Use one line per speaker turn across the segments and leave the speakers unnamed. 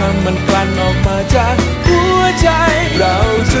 คำมันกลั่นออกมาจากหัวใจ เราจะ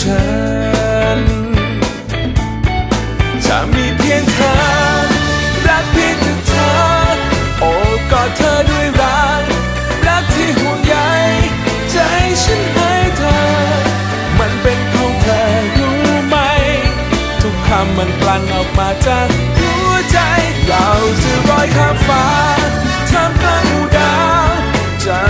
ฉันจะมีเพียงเธอ รักเพียงแต่เธอ โอบกอดเธอด้วยรัก รักที่ห่วงใยใจฉันให้เธอ มันเป็นของเธอรู้ไหม ทุกคำมันกลั่นออกมาจากหัวใจ เราจะลอยข้ามฟ้าท่ามกลางดาวจะ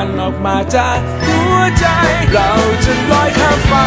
มันกลั่นออกมาจากหัวใจ เราจะลอยข้ามฟ้า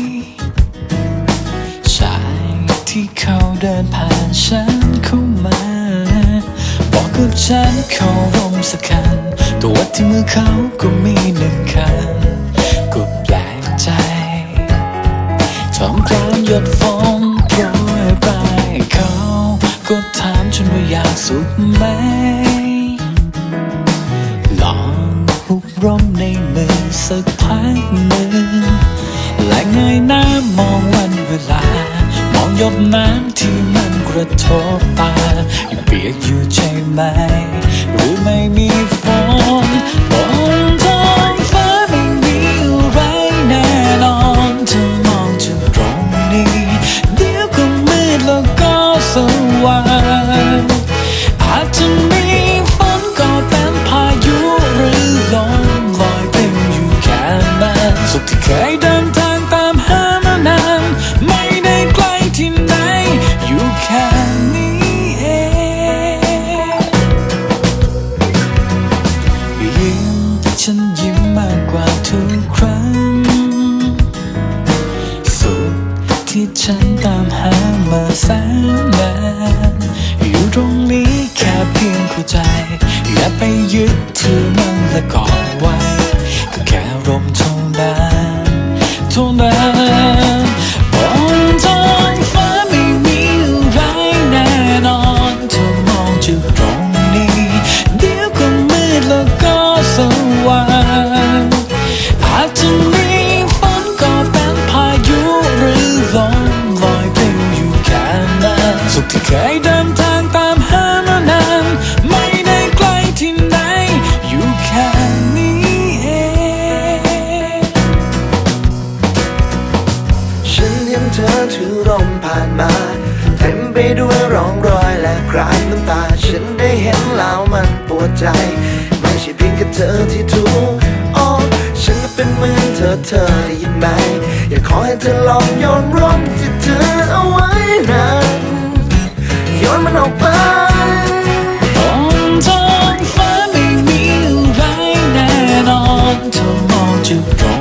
นผ่านฉันเข้ามา บอกกับฉันเขาร่มสักคัน ตัวที่มือเขาก็มีหนึ่งคันก็แปลกใจท่ามกลางหยดฝนโปรยปลายเขา ก็ถามฉันว่าอยากสุขไหม ลองหุบร่มในมือสักพักหนึ่งและเงยหน้ามองวันเวลา ยบน้ำที่มันกระทบตายังเปียกอยู่ใช่ไหมหรือไม่มีฝนบนท้องฟ้าไม่มีอะไรแน่นอนเธอมองจากตรงนี้ เดี๋ยวก็มืดแล้วก็สว่างอาจจะ กว่าทุก ยัง
เธอถือร่มผ่านมา เต็มไปด้วยร่องรอยและคราบน้ำตา ฉันได้เห็นแล้วมันปวดใจ ไม่ใช่เพียงแค่เธอที่ทุกข์อ๋อฉันก็เป็นเหมือนเธอเธอได้ยินไหม อยากขอให้เธอลองโยนร่มที่เธอเอาไว้นั้นโยนมันออกไป
ท้งฟ้าไม่มีไรแน่นอนเธอมองจุดตรง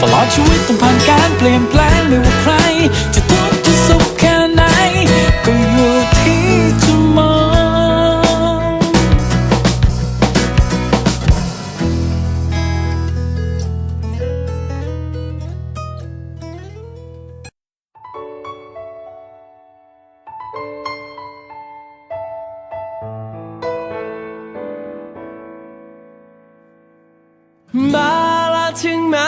ตลอดชีวิตต้องผ่านการเปลี่ยนแปลงไม่ว่าใคร จะทุกข์จะสุขแค่ไหน ก็อยู่ที่จะมอง
ถึงแม้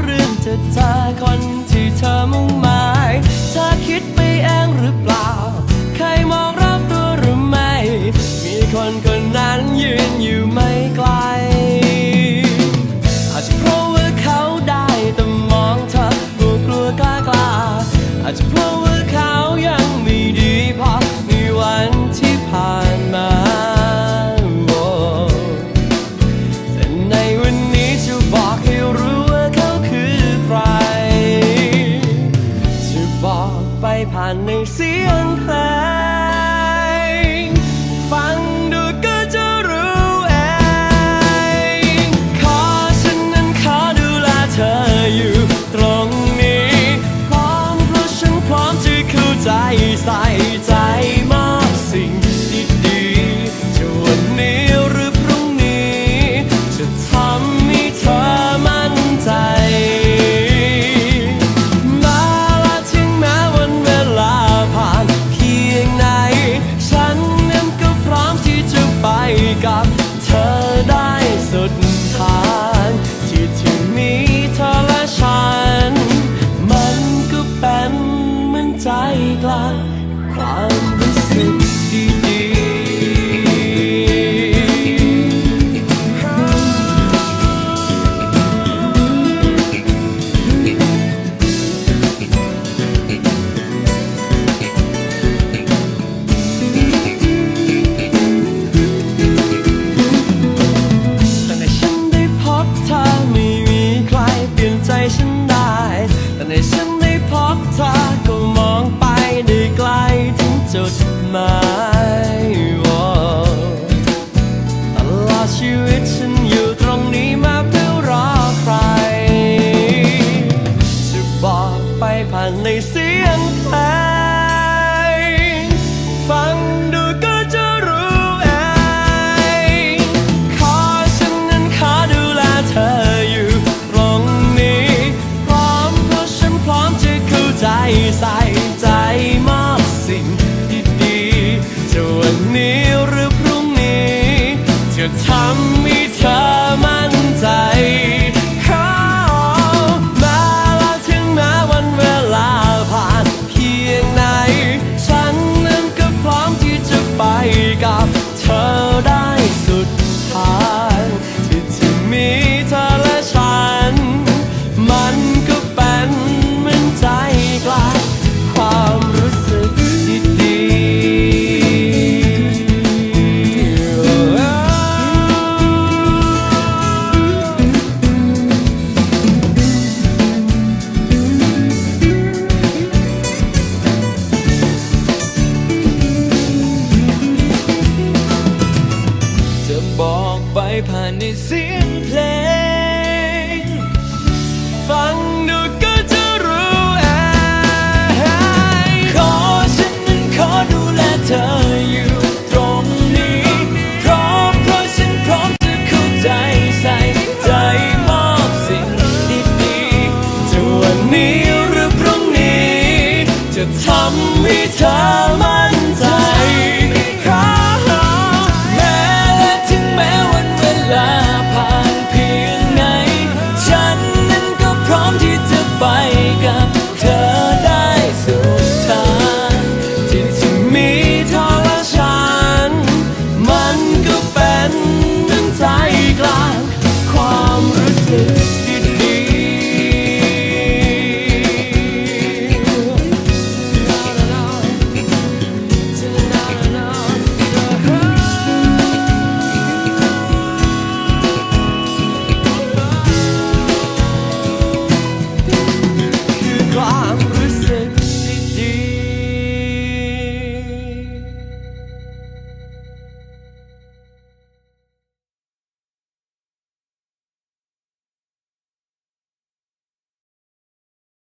เรื่องจะเจอคนที่เธอมุ่งหมายเธอคิดไปเองหรือเปล่า ใครมองรอบตัวหรือไม่ มีคนคน Giờ